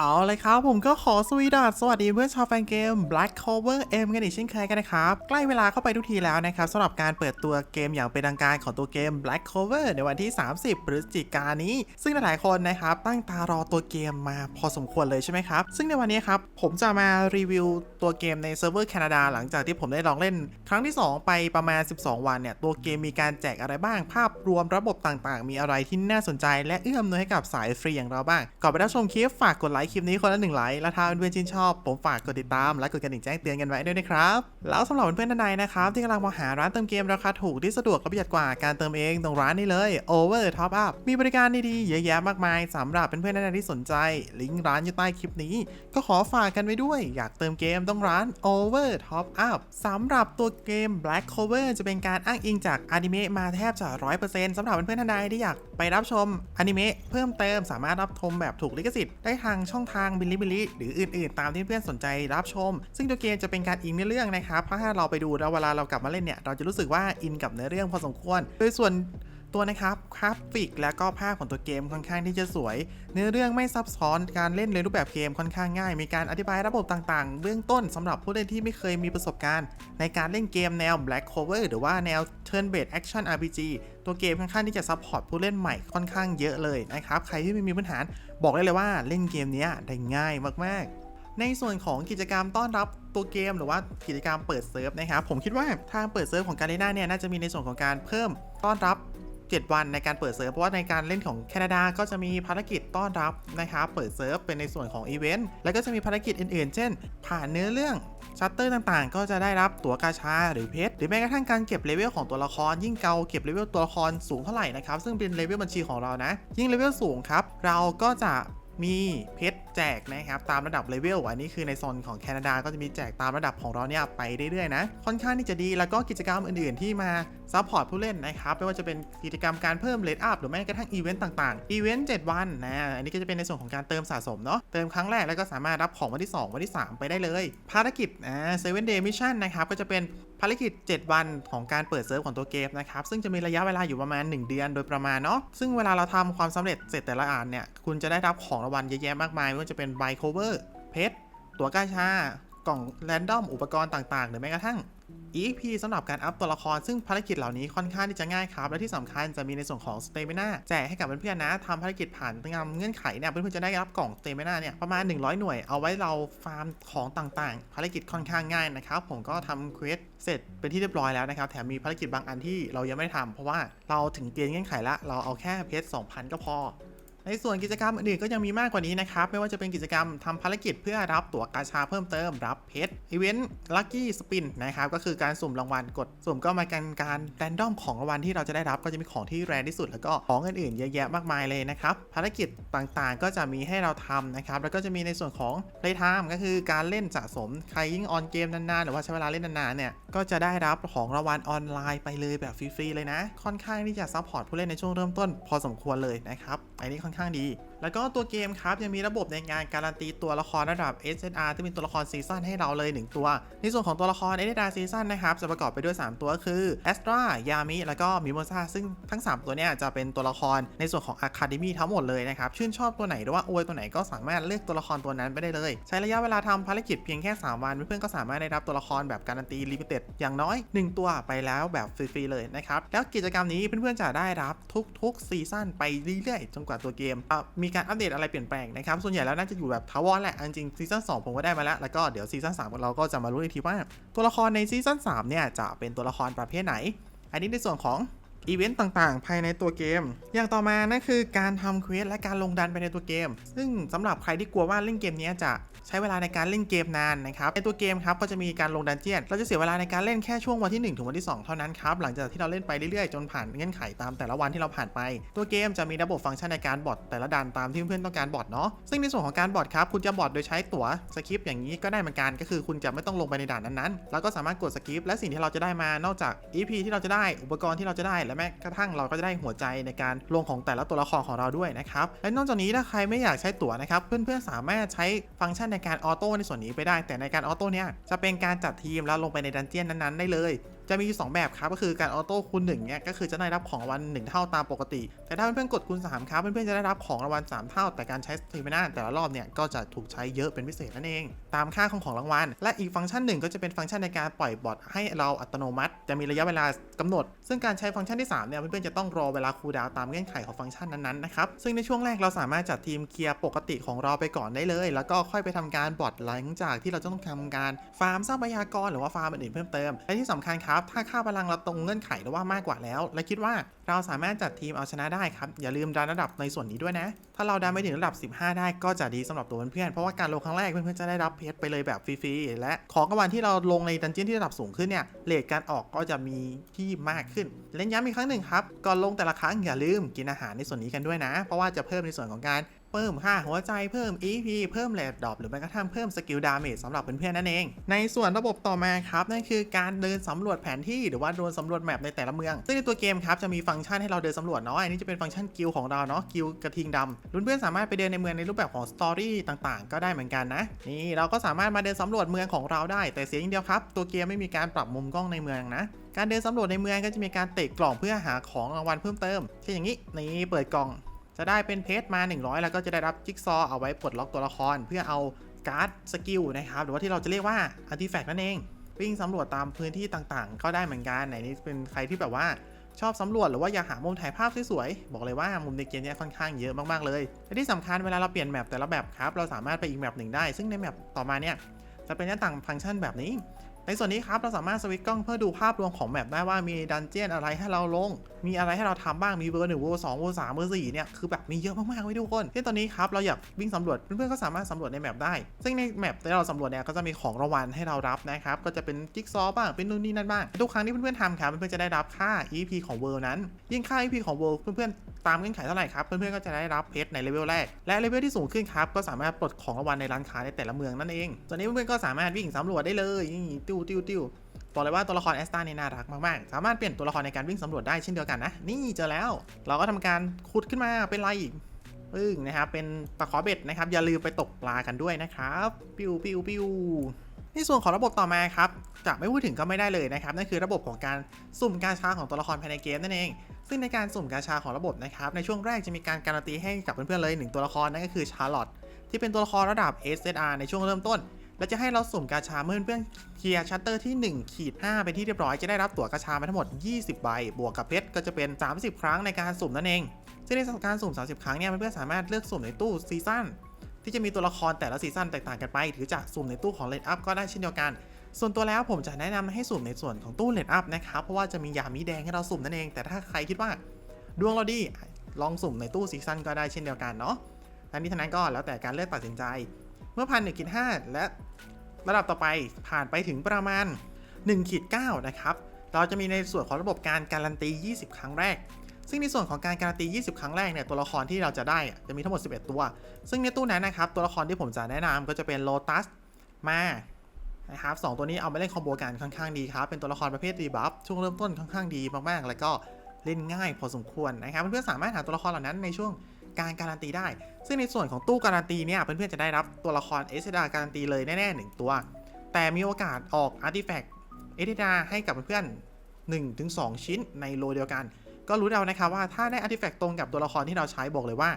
เอาเลยครับ ผมก็ขอสวีดัสสวัสดีเพื่อนชาวแฟนเกม Black Cover M กันอีกเช่นเคยกันนะครับ ใกล้เวลาเข้าไปทุกทีแล้วนะครับสำหรับการเปิดตัวเกมอย่างเป็นทางการของตัวเกม Black Cover ในวันที่ 30 พฤศจิกายนนี้ ซึ่งหลายคนนะครับ ตั้งตารอตัวเกมมาพอสมควรเลยใช่ไหมครับ ซึ่งในวันนี้ครับ ผมจะมารีวิวตัวเกมในเซิร์ฟเวอร์แคนาดาหลังจากที่ผมได้ลองเล่น ครั้งที่ 2 ไปประมาณ 12 วันเนี่ยตัวเกมมีการแจกอะไรบ้าง ภาพรวมระบบต่างๆ มีอะไรที่น่าสนใจ และเอื้อมนวยให้กับสายฟรีอย่างเราบ้างก่อนไปรับชมคลิปฝากกดไลค์คลิปนี้คนละหนึ่งไลค์และถ้าเพื่อนๆชื่นชอบ ผมฝากกดติดตามและกดกระดิ่งแจ้งเตือนกันไว้ด้วยนะครับ แล้วสำหรับเพื่อนๆท่านใดนะครับที่กำลังมองหาร้านเติมเกมราคาถูกที่สะดวกและประหยัดกว่าการเติมเองตรงร้านนี้เลย Over Top Up มีบริการดีๆเยอะแยะมากมายสำหรับเพื่อนๆท่านใดที่สนใจ ลิงก์ร้านอยู่ใต้คลิปนี้ ก็ขอฝากกันไว้ด้วย อยากเติมเกมต้องร้าน Over Top Up สำหรับตัวเกม Black Cover จะเป็นการอ้างอิงจากอนิเมะมาแทบจะ100%สำหรับเพื่อนๆท่านใดที่อยากไปรับชมอนิเมะเพิ่มเติมสามารถรับชมแบบถูกลิขสิทธิ์ได้ทางช่ององทางบิลิบิลิหรืออื่นๆ ตามที่เพื่อนสนใจรับชม ซึ่งตัวเกมจะเป็นการอิงในเรื่องนะครับเพราะถ้าเราไปดูแล้วเวลาเรากลับมาเล่นเนี่ยเราจะรู้สึกว่าอินกับเนื้อเรื่องพอสมควร โดยส่วนตัวนะครับกราฟิกและก็ภาพของตัวเกมค่อนข้างที่จะสวย เนื้อเรื่องไม่ซับซ้อนการเล่นในรูปแบบเกมค่อนข้างง่าย มีการอธิบายระบบต่างๆ เบื้องต้นสำหรับผู้เล่นที่ไม่เคยมีประสบการณ์ ในการเล่นเกมแนว Black Cover หรือว่าแนว Turn Based Action RPG ตัวเกมค่อนข้างที่จะซัพพอร์ตผู้เล่นใหม่ค่อนข้างเยอะเลยนะครับ ใครที่ไม่มีพื้นฐาน บอกได้เลยว่าเล่นเกมนี้ได้ง่ายมาก ๆในส่วนของกิจกรรมต้อนรับตัวเกม หรือว่ากิจกรรมเปิดเซิร์ฟนะครับผมคิดว่าทางเปิดเซิร์ฟของการเล่นเนี่ยน่าจะมีในส่วนของการเพิ่มต้อนรับ 7 วันในการเปิดเซิร์ฟ เพราะว่าในการเล่นของแคนาดาก็จะมีภารกิจต้อนรับนะครับ เปิดเซิร์ฟเป็นในส่วนของอีเวนต์ แล้วก็จะมีภารกิจอื่นๆ เช่น ผ่านเนื้อเรื่องชัตเตอร์ต่างๆ ก็จะได้รับตั๋วกาชาหรือเพชร หรือแม้กระทั่งการเก็บเลเวลของตัวละคร ยิ่งเกาเก็บเลเวลตัวละครสูงเท่าไหร่นะครับ ซึ่งเป็นเลเวลบัญชีของเรานะ ยิ่งเลเวลสูงครับ เราก็จะ มีเพชรแจกนะครับตามระดับเลเวลอันนี้คือในโซนของแคนาดาก็จะมีแจกตามระดับของเราเนี่ยไปเรื่อยๆนะค่อนข้างที่จะดีแล้วก็กิจกรรมอื่นๆที่มาซัพพอร์ตผู้เล่นนะครับไม่ว่าจะเป็นกิจกรรมการเพิ่มเลดอัพหรือแม้กระทั่งอีเวนต์ต่างๆอีเวนต์7วันนะอันนี้ก็จะเป็นในส่วนของการเติมสะสมเนาะเติมครั้งแรกแล้วก็สามารถรับของวันที่ 2 วันที่ 3 ไปได้เลย ภารกิจอ่าเซเว่นเดย์มิชชั่นนะครับก็จะเป็น ภารกิจ 7 วันของการเปิดเซิร์ฟของตัวเกมนะครับ ซึ่งจะมีระยะเวลาอยู่ประมาณ 1 เดือนโดยประมาณเนาะ ซึ่งเวลาเราทำความสำเร็จเสร็จแต่ละอ่านเนี่ย คุณจะได้รับของรางวัลเยอะแยะมากมายไม่ว่าจะเป็นไบโคเวอร์ เพชร ตัวกาชา กล่องแรนดอม อุปกรณ์ต่างๆ หรือแม้กระทั่ง EP สำหรับการอัพตัวละครซึ่งภารกิจเหล่านี้ค่อนข้างที่จะง่ายครับ และที่สำคัญจะมีในส่วนของ Stamina แจกให้กับเพื่อนๆนะทำภารกิจผ่านตามเงื่อนไขเนี่ยเพื่อนๆจะได้รับกล่อง Stamina เนี่ยประมาณ 100 หน่วยเอาไว้เราฟาร์มของต่างๆ ภารกิจค่อนข้างง่ายนะครับผมก็ทำเควสเสร็จเป็นที่เรียบร้อยแล้วนะครับแถมมีภารกิจบางอันที่เรายังไม่ได้ทำเพราะว่าเราถึงเกณฑ์เงื่อนไขละเราเอาแค่เพชร2,000 ก็พอ ในส่วนกิจกรรมอื่นๆก็ยังมีมากกว่านี้นะครับ ไม่ว่าจะเป็นกิจกรรมทำภารกิจเพื่อรับตั๋วกาชาเพิ่มเติมรับเพชรอีเวนต์ลัคกี้สปินนะครับก็คือการสุ่มรางวัลกดสุ่มก็มากันการแรนดอมของรางวัลที่เราจะได้รับก็จะมีของที่แรนที่สุด แล้วก็ของอื่นๆเยอะแยะมากมายเลยนะครับภารกิจต่างๆ ก็จะมีให้เราทำนะครับแล้วก็จะมีในส่วนของ play time ก็คือการเล่นสะสมใครยิ่งออนเกมนานๆหรือว่าใช้เวลาเล่นนานๆเนี่ยก็จะได้รับของรางวัลออนไลน์ไปเลยแบบฟรีๆเลยนะ ค่อนข้างที่จะซัพพอร์ตผู้เล่นในช่วงเริ่มต้น พอสมควรเลยนะครับอันนี้ค่อนข้างดี แล้วก็ตัวเกมครับยังมีระบบในงานการันตีตัวละครระดับ SSR ที่เป็นตัวละครซีซั่นให้เราเลย 1 ตัว ในส่วนของตัวละคร SSR ซีซั่นนะครับจะประกอบไปด้วย 3 ตัวคือ a s t r a Yami แล้วก็มิโมซาซึ่งทั้ง 3 ตัวเนี่ยจะเป็นตัวละครในส่วนของ Academy ทั้งหมดเลยนะครับชื่นชอบตัวไหนหรือว่าอวยตัวไหนก็สามารถเลือกตัวละครตัวนั้นไปได้เลย ใช้ระยะเวลาทำภารกิจเพียงแค่ 3 วันเพื่อนๆก็สามารถได้รับตัวละครแบบการันตีลิมิเต็ดอย่างน้อย 1 ตัวไปแล้วแบบฟรีๆเลยนะครับแล้วกิจกรรมนี้เพื่อนๆจะได้รับทุกๆซีซั่นไปเรื่อยๆจนกว่าตัวเกมอะมีการอัปเดตอะไรเปลี่ยนแปลงนะครับ ส่วนใหญ่แล้วน่าจะอยู่แบบทาวอนแหละจริงซีซั่น2ผมก็ได้มาแล้ว แล้วก็เดี๋ยวซีซั่น3เราก็จะมารู้อีกทีว่า ตัวละครในซีซั่น3เนี่ยจะเป็นตัวละครประเภทไหน อันนี้ในส่วนของ อีเวนต์ต่างๆ ภายในตัวเกม อย่างต่อมานั่นคือการทำเควสและการลงดันไปในตัวเกม ซึ่งสำหรับใครที่กลัวว่าเล่นเกมนี้จะใช้เวลาในการเล่นเกมนานนะครับในตัวเกมครับก็จะมีการลงดันเจียน เราจะเสียเวลาในการเล่นแค่ช่วงวันที่ 1 ถึงวันที่ 2 เท่านั้นครับ หลังจากที่เราเล่นไปเรื่อยๆ จนผ่านเงื่อนไขตามแต่ละวันที่เราผ่านไป ตัวเกมจะมีระบบฟังก์ชันในการบอทแต่ละดันตามที่เพื่อนๆต้องการบอทเนาะ ซึ่งในส่วนของการบอทครับคุณจะบอทโดยใช้ตั๋วสคริปต์อย่างนี้ก็ได้เหมือนกันก็คือคุณจะไม่ต้องลงไปในด่านนั้นๆแล้วก็สามารถกดสคริปต์และสิ่งที่เราจะได้มานอกจาก EP ที่เราจะได้อุปกรณ์ที่เราจะได้และแม้กระทั่งเราก็จะได้หัวใจในการลงของแต่ละตัวละครของเราด้วยนะครับและนอกจากนี้ถ้าใครไม่อยากใช้ตั๋วนะครับเพื่อนๆสามารถใช้ฟังก์ชันในการออโต้ในส่วนนี้ไปได้ แต่ในการออโต้เนี่ยจะเป็นการจัดทีมแล้วลงไปในดันเจียนนั้นๆได้เลย จะมีอยู่สองแบบครับ ก็คือการออโต้คูณ1เนี่ยก็คือจะได้รับของรางวัล1เท่าตามปกติ แต่ถ้าเพื่อนๆกดคูณ3ครับเพื่อนๆจะได้รับของรางวัล3เท่า แต่การใช้สตรีมนาแต่ละรอบเนี่ยก็จะถูกใช้เยอะเป็นพิเศษนั่นเอง ตามค่าของของรางวัล และอีกฟังก์ชันหนึ่งก็จะเป็นฟังก์ชันในการปล่อยบอทให้เราอัตโนมัติ จะมีระยะเวลากำหนด ซึ่งการใช้ฟังก์ชันที่3เนี่ยเพื่อนๆจะต้องรอเวลาคูลดาวน์ตามเงื่อนไขของฟังก์ชันนั้นๆนะครับซึ่งในช่วงแรกเราสามารถจัดทีมเคลียร์ปกติของเราไปก่อนได้เลย แล้วก็ค่อยไปทำการบอทหลังจากที่เราจะต้องทำการฟาร์มทรัพยากรหรือว่าฟาร์มอื่นๆเพิ่มเติมและที่สำคัญครับถ้าค่าพลังเราตรงเงื่อนไขหรือว่ามากกว่าแล้ว และคิดว่าเราสามารถจัดทีมเอาชนะได้ครับ อย่าลืมดันระดับในส่วนนี้ด้วยนะ ถ้าเราดันไปถึงระดับ 15 ได้ก็จะดีสำหรับตัวเพื่อนๆ เพราะว่าการลงครั้งแรกเพื่อนๆจะได้รับเพชรไปเลยแบบฟรีๆ และของรางวัลที่เราลงในดันเจี้ยนที่ระดับสูงขึ้นเนี่ยเลทการออกก็จะมีที่มากขึ้น เล่นย้ำอีกครั้งหนึ่งครับ ก่อนลงแต่ละครั้งอย่าลืมกินอาหารในส่วนนี้กันด้วยนะ เพราะว่าจะเพิ่มในส่วนของการ เพิ่มค่าหัวใจเพิ่ม EP เพิ่มแรดดรอปหรือแม้กระทั่งเพิ่มสกิลดาเมจสำหรับเพื่อนๆนั่นเอง ในส่วนระบบต่อมาครับ นั่นคือการเดินสำรวจแผนที่หรือว่าเดินสำรวจแมปในแต่ละเมือง ซึ่งในตัวเกมครับจะมีฟังก์ชันให้เราเดินสำรวจเนาะอันนี้จะเป็นฟังก์ชันกิลของเราเนาะกิลกระทิงดำรุ่นเพื่อนสามารถไปเดินในเมืองในรูปแบบของสตอรี่ต่างๆ ก็ได้เหมือนกันนะนี่เราก็สามารถมาเดินสำรวจเมืองของเราได้ แต่เสียอย่างเดียวครับตัวเกมไม่มีการปรับมุมกล้องในเมืองนะการเดินสำรวจในเมืองก็จะมีการเตะกล่องเพื่อหาของรางวัลเพิ่มเติมเช่นอย่างนี้นี่เปิดกล่อง จะได้เป็นเพชรมา 100 แล้วก็จะได้รับจิ๊กซอว์เอาไว้ปลดล็อกตัวละคร เพื่อเอาการ์ดสกิลนะครับ หรือว่าที่เราจะเรียกว่าอาร์ติแฟกต์นั่นเอง วิ่งสำรวจตามพื้นที่ต่างๆ ก็ได้เหมือนกันไหนนี้เป็นใครที่แบบว่าชอบสำรวจหรือว่าอยากหามุมถ่ายภาพสวยๆ บอกเลยว่ามุมในเกมนี้ค่อนข้างเยอะมากๆเลย และที่สำคัญเวลาเราเปลี่ยนแมปแต่ละแบบครับ เราสามารถไปอีกแมปหนึ่งได้ ซึ่งในแมปต่อมาเนี่ยจะเป็นหน้าต่างฟังก์ชันแบบนี้ ในส่วนนี้ครับเราสามารถสวิตช์กล้องเพื่อดูภาพรวมของแมปได้ว่ามีดันเจียนอะไรให้เราลงมีอะไรให้เราทำบ้างมีเวอร์หนึ่งเวอร์สองเวอร์สามเวอร์สี่เนี่ยคือแบบมีเยอะมากๆไว้ทุกคนเช่ตอนนี้ครับเราอยากวิ่งสำรวจเพื่อนๆก็สามารถสำรวจในแมปได้ ซึ่งในแมปที่เราสำรวจเนี่ยก็จะมีของรางวัลให้เรารับนะครับก็จะเป็นจิ๊กซอว์บ้างเป็นนู่นนี่นั่นบ้างทุกครั้งที่เพื่อนๆทำครับเพื่อนๆจะได้รับค่า EP ของเวอร์นั้น ยิ่งค่า EP ของเวอร์เพื่อนๆตามเงื่อนไขเท่าไหร่ครับเพื่อนๆก็จะได้รับเพชรในเลเวลแรกและเลเวลที่สูงขึ้นครับก็สามารถปลดของรางวัลในร้านค้าในแต่ละเมืองนั่นเองตอนนี้เพื่อนๆก็สามารถวิ่งสำรวจได้เลยติ้วติ้วติ้ว บอกเลยว่าตัวละครแอสตาเนี่ยน่ารักมากๆ สามารถเปลี่ยนตัวละครในการวิ่งสำรวจได้เช่นเดียวกันนะ นี่เจอแล้ว เราก็ทำการขุดขึ้นมาเป็นไรอีกปึ้งนะครับ เป็นตะขอเบ็ดนะครับ อย่าลืมไปตกปลากันด้วยนะครับ ปิวปิวปิวในส่วนของระบบต่อมาครับจะไม่พูดถึงก็ไม่ได้เลยนะครับ นั่นคือระบบของการสุ่มกาชาของตัวละครภายในเกมนั่นเอง ซึ่งในการสุ่มกาชาของระบบนะครับ ในช่วงแรกจะมีการการันตีให้กับเพื่อนๆเลยหนึ่งตัวละครนั่นก็คือชาร์ลอตที่เป็นตัวละครระดับ SSR ในช่วงเริ่มต้น และจะให้เราสุ่มกาชาเมื่อเพื่อนเคลียร์ชัตเตอร์ที่ 1 ขีด5เป็นที่เรียบร้อยจะได้รับตั๋วกาชามาทั้งหมด 20 ใบ บวกกับเพชรก็จะเป็น 30 ครั้งในการสุ่มนั่นเอง ซึ่งในการสุ่ม 30 ครั้งเนี่ยเพื่อนๆสามารถเลือกสุ่มในตู้ซีซั่นที่จะมีตัวละครแต่ละซีซั่นแตกต่างกันไปหรือจะสุ่มในตู้ของเลนอัพก็ได้เช่นเดียวกัน ส่วนตัวแล้วผมจะแนะนำให้สุ่มในส่วนของตู้เลนอัพนะครับเพราะว่าจะมียามีแดงให้เราสุ่มนั่นเอง แต่ถ้าใครคิดว่าดวงเราดีลองสุ่มในตู้ซีซั่นก็ได้เช่นเดียวกันเนาะทั้งนี้ทั้งนั้นก็แล้วแต่การเลือกตัดสินใจ มื่อพันหนึ่งขีดห้าและระดับต่อไปผ่านไปถึงประมาณ1ขีด9นะครับ เราจะมีในส่วนของระบบการการันตี 20 ครั้งแรก ซึ่งในส่วนของการการันตี 20 ครั้งแรกเนี่ยตัวละครที่เราจะได้อะจะมีทั้งหมด 11 ตัว ซึ่งในตู้นั้นนะครับตัวละครที่ผมจะแนะนำก็จะเป็นโลตัสมานะครับสองตัวนี้เอามาเล่นคอมโบกันค่อนข้างดีครับ เป็นตัวละครประเภทรีบัฟช่วงเริ่มต้นค่อนข้างดีมากๆ แล้วก็เล่นง่ายพอสมควรนะครับเพื่อนๆสามารถหาตัวละครเหล่านั้นในช่วง การการันตีได้ ซึ่งในส่วนของตู้การันตีเนี่ยเพื่อนๆจะได้รับตัวละครเอสดาการันตีเลยแน่ๆหนึ่งตัว แต่มีโอกาสออกอาร์ติแฟกต์เอสดาให้กับเพื่อนๆ1ถึง2ชิ้นในโลเดียวกัน ก็รู้แล้วนะครับว่าถ้าได้อาร์ติแฟกต์ตรงกับตัวละครที่เราใช้บอกเลยว่า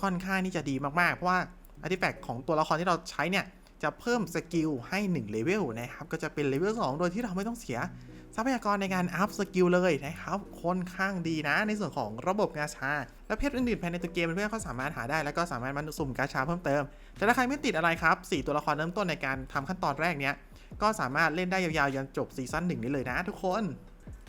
ค่อนข้างที่จะดีมากๆเพราะว่าอาร์ติแฟกต์ของตัวละครที่เราใช้เนี่ยจะเพิ่มสกิลให้1เลเวลนะครับก็จะเป็นเลเวล2โดยที่เราไม่ต้องเสีย ทรัพยากรในการอัพสกิลเลยนะครับค่อนข้างดีนะ ในส่วนของระบบกาชา และเพชรอื่นๆภายในตัวเกมเพื่อนๆก็สามารถหาได้ แล้วก็สามารถมาสุ่มกาชาเพิ่มเติม แต่ถ้าใครไม่ติดอะไรครับ 4 ตัวละครเริ่มต้นในการทำขั้นตอนแรกเนี้ยก็สามารถเล่นได้ยาวๆยันจบซีซั่นหนึ่งได้เลยนะทุกคน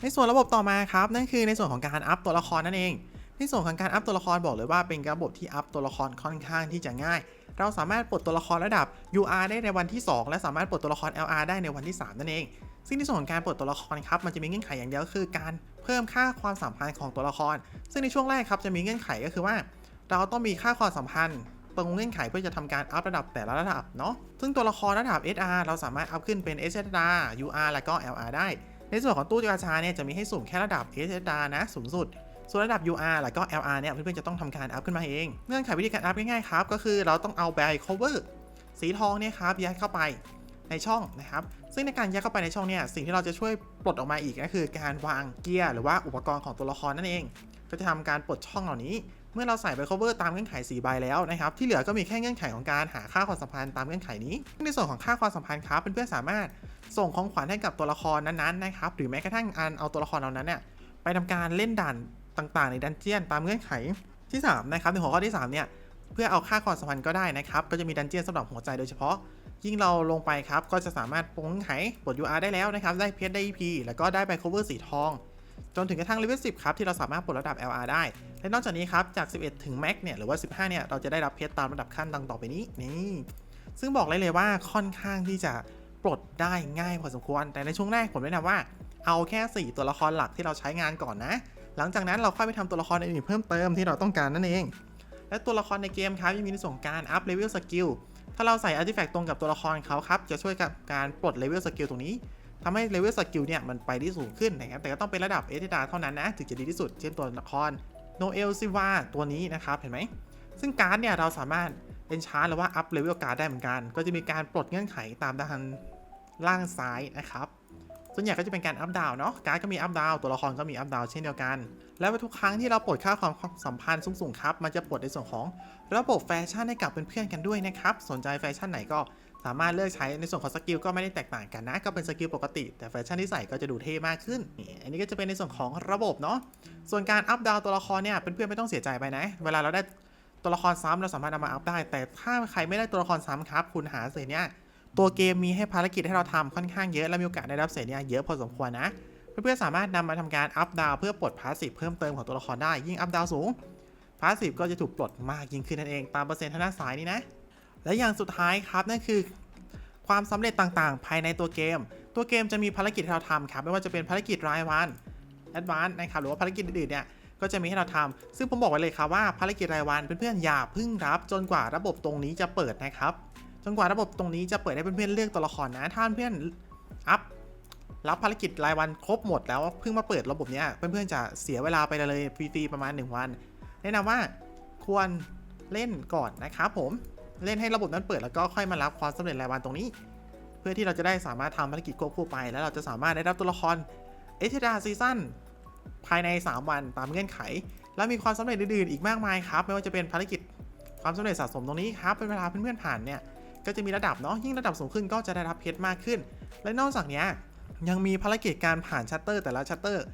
ในส่วนระบบต่อมาครับนั่นคือในส่วนของการอัพตัวละครนั่นเองในส่วนของการอัพตัวละครบอกเลยว่าเป็นระบบที่อัพตัวละครค่อนข้างที่จะง่าย เราสามารถปลดตัวละครระดับ UR ได้ในวันที่ 2 และสามารถปลดตัวละคร LR ได้ในวันที่ 3 นั่นเอง ซึ่งในส่วนของการเปลดตัวละครครับมันจะมีเงื่อนไขอย่างเดียวคือการเพิ่มค่าความสัมพันธ์ของตัวละคร ซึ่งในช่วงแรกครับจะมีเงื่อนไขก็คือว่า เราต้องมีค่าความสัมพันธ์ตรงเงื่อนไขเพื่อจะทำการอัพระดับแต่ละระดับเนาะซึ่งตัวละครระดับ SR เราสามารถอัพขึ้นเป็น SR UR และก็ LR ได้ ในส่วนของตู้กาชาเนี่ยจะมีให้สุ่มแค่ระดับ SR นะสูงสุดส่วนระดับ UR แล้วก็ LR เนี่ยเพื่อนๆจะต้องทำการอัพขึ้นมาเอง เงื่อนไขวิธีการอัพง่ายๆครับ ก็คือเราต้องเอาแบร cover สีทองเนี่ยครับยัดเข้าไป ในช่องนะครับ ซึ่งในการยัดเข้าไปในช่องเนี่ยสิ่งที่เราจะช่วยปลดออกมาอีกก็คือการวางเกียร์หรือว่าอุปกรณ์ของตัวละครนั่นเอง ก็จะทำการปลดช่องเหล่านี้ เมื่อเราใส่ไป cover ตามเงื่อนไข4ใบแล้วนะครับ ที่เหลือก็มีแค่เงื่อนไขของการหาค่าความสัมพันธ์ตามเงื่อนไขนี้ ในส่วนของค่าความสัมพันธ์ครับเพื่อนๆสามารถส่งของขวัญให้กับตัวละครนั้นๆนะครับหรือแม้กระทั่งการเอาตัวละครเหล่านั้นเนี่ยไปทำการเล่นด่านต่างๆ ในดันเจียนตามเงื่อนไขที่สามนะครับในหัวข้อที่สามเนี่ย เพื่อเอาค่าความสัมพันธ์ก็ได้นะครับ ก็จะมีดันเจี้ยนสำหรับหัวใจโดยเฉพาะ ยิ่งเราลงไปครับ ก็จะสามารถปงเงื่อนไขปลด UR ได้แล้วนะครับ ได้เพชรได้ EP แล้วก็ได้ใบ cover สีทอง จนถึงกระทั่งเลเวล10 ครับ ที่เราสามารถปลดระดับ LR ได้ และนอกจากนี้ครับ จาก 11 ถึง Max เนี่ย หรือว่า 15 เนี่ย เราจะได้รับเพชรตามระดับขั้นดังต่อไปนี้ นี่ ซึ่งบอกเลยเลยว่าค่อนข้างที่จะปลดได้ง่ายพอสมควร แต่ในช่วงแรกผมแนะนำว่า เอาแค่ 4 ตัวละครหลักที่เราใช้งานก่อนนะ หลังจากนั้นเราค่อยไปทำตัวละครอื่นๆเพิ่มเติมที่เราต้องการนั่นเอง และตัวละครในเกมครับยังมีในส่วนของการอัพเลเวลสกิลถ้าเราใส่อาร์ติแฟกต์ตรงกับตัวละครเขาครับจะช่วยกับการปลดเลเวลสกิลตรงนี้ทำให้เลเวลสกิลเนี่ยมันไปได้สูงขึ้นนะครับแต่ก็ต้องเป็นระดับเอทิดาเท่านั้นนะถึงจะดีที่สุด เช่นตัวละครโนเอลซิวาตัวนี้นะครับเห็นไหมซึ่งการ์ดเนี่ยเราสามารถเป็นชาร์หรือว่าอัพเลเวลการ์ดได้เหมือนกัน ก็จะมีการปลดเงื่อนไขตามด้านล่างซ้ายนะครับ ส่วนใหญ่ก็จะเป็นการอัพดาวเนาะ การ์ดก็มีอัพดาวตัวละครก็มีอัพดาวเช่นเดียวกัน แล้วทุกครั้งที่เราปลดค่าความสัมพันธ์สูงๆครับ มันจะปลดในส่วนของระบบแฟชั่นให้กับเพื่อนๆกันด้วยนะครับ สนใจแฟชั่นไหนก็สามารถเลือกใช้ในส่วนของสกิลก็ไม่ได้แตกต่างกันนะ ก็เป็นสกิลปกติ แต่แฟชั่นที่ใส่ก็จะดูเท่มากขึ้น อันนี้ก็จะเป็นในส่วนของระบบเนาะ ส่วนการอัพดาวตัวละครเนี่ยเพื่อนๆไม่ต้องเสียใจไปนะ เวลาเราได้ตัวละครซ้ำเราสามารถนำมาอัพได้ แต่ถ้าใครไม่ได้ตัวละครซ้ำครับ คุณหาเศษเนี่ย ตัวเกมมีให้ภารกิจให้เราทำค่อนข้างเยอะ และมีโอกาสได้รับเศษเนี่ยเยอะพอสมควรนะ เพื่อนๆสามารถนำมาทำการอัพดาวเพื่อปลดพาสซีฟเพิ่มเติมของตัวละครได้ ยิ่งอัพดาวสูงพาสซีฟก็จะถูกปลดมากยิ่งขึ้นนั่นเองตามเปอร์เซ็นต์ทางด้านซ้ายนี่นะ และอย่างสุดท้ายครับนั่นคือ ความสำเร็จต่างๆ ภายในตัวเกม ตัวเกมจะมีภารกิจให้เราทำครับไม่ว่าจะเป็นภารกิจรายวันแอดวานนะครับหรือว่าภารกิจอื่นๆเนี่ยก็จะมีให้เราทำซึ่งผมบอกไว้เลยครับว่าภารกิจรายวันเพื่อนๆอย่าพึ่งรับจนกว่าระบบตรงนี้จะเปิดนะครับ จนกว่าระบบตรงนี้จะเปิดให้เพื่อนๆเลือกตัวละครนะ ถ้าเพื่อนอัพรับภารกิจรายวันครบหมดแล้วเพิ่งมาเปิดระบบเนี้ยเพื่อนๆจะเสียเวลาไปเลยฟรีๆประมาณ 1 วัน แนะนำว่าควรเล่นก่อนนะครับผมเล่นให้ระบบนั้นเปิดแล้วก็ค่อยมารับความสำเร็จรายวันตรงนี้ เพื่อที่เราจะได้สามารถทำภารกิจควบคู่ไป แล้วเราจะสามารถได้รับตัวละครเอชดาซีซั่นภายใน 3 วันตามเงื่อนไข และมีความสำเร็จอื่นๆอีกมากมายครับ ไม่ว่าจะเป็นภารกิจความสำเร็จสะสมตรงนี้ครับเป็นเวลาเพื่อนๆผ่านเนี่ย ก็จะมีระดับเนาะยิ่งระดับสูงขึ้นก็จะได้รับเพชรมากขึ้น และนอกจากนี้ยังมีภารกิจการผ่านชัตเตอร์แต่ละชัตเตอร์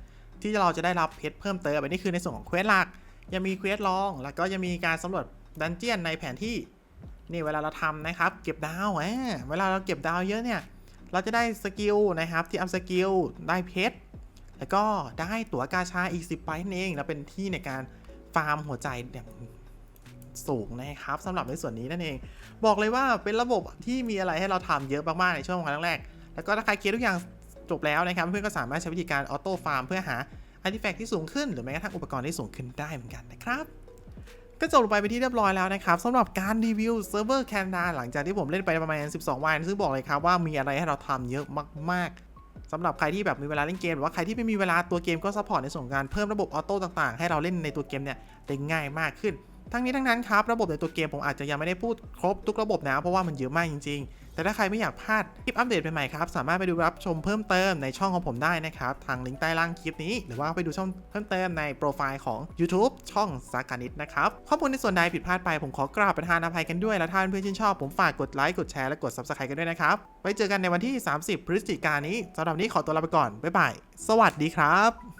ที่เราจะได้รับเพชรเพิ่มเติมอันนี้คือในส่วนของเควสหลัก ยังมีเควสรอง แล้วก็ยังมีการสำรวจดันเจียนในแผนที่นี่เวลาเราทำนะครับ เก็บดาวเวลาเราเก็บดาวเยอะเนี่ยเราจะได้สกิลนะครับที่อัพสกิลได้เพชรแล้วก็ได้ตั๋วกาชาอีก 10ใบนั่นเองแล้วเป็นที่ในการฟาร์มหัวใจอย่าง สูงนะครับสำหรับในส่วนนี้นั่นเอง บอกเลยว่าเป็นระบบที่มีอะไรให้เราทำเยอะมากๆในช่วงวันแรกๆแล้วก็ถ้าใครเคลียร์ทุกอย่างจบแล้วนะครับ เพื่อนก็สามารถใช้วิธีการออโต้ฟาร์มเพื่อหาอาร์ติแฟกต์ที่สูงขึ้น หรือแม้กระทั่งอุปกรณ์ที่สูงขึ้นได้เหมือนกันนะครับก็จบลงไปเป็นที่เรียบร้อยแล้วนะครับสำหรับการรีวิวเซิร์ฟเวอร์แคนดาหลังจากที่ผมเล่นไปประมาณ 12 วัน ซึ่งบอกเลยครับว่ามีอะไรให้เราทำเยอะมากๆสำหรับใครที่แบบมีเวลาเล่นเกมหรือว่าใครที่ไม่มีเวลาตัวเกมก็ซัพพอร์ตในส่วนการเพิ่มระบบออโต้ต่างๆ ให้เราเล่นในตัวเกมเนี่ยได้ง่ายมากขึ้น ทั้งนี้ทั้งนั้นครับระบบในตัวเกมผมอาจจะยังไม่ได้พูดครบทุกระบบนะเพราะว่ามันเยอะมากจริง ๆ แต่ถ้าใครไม่อยากพลาดคลิปอัปเดตใหม่ๆครับสามารถไปดูรับชมเพิ่มเติมในช่องของผมได้นะครับทางลิงก์ใต้ล่างคลิปนี้ หรือว่าไปดูช่องเพิ่มเติมในโปรไฟล์ของ YouTube ช่องสากานิตนะครับข้อมูลในส่วนใดผิดพลาดไปผมขอกราบประทานอภัยกันด้วยและถ้าเพื่อนๆชื่นชอบผมฝากกดไลค์กดแชร์และกด Subscribe กันด้วยนะครับไว้เจอกันในวันที่ 30 พฤศจิกายนนี้สำหรับนนี้ขอตัวลาไปก่อนบ๊ายบายสวัสดีครับ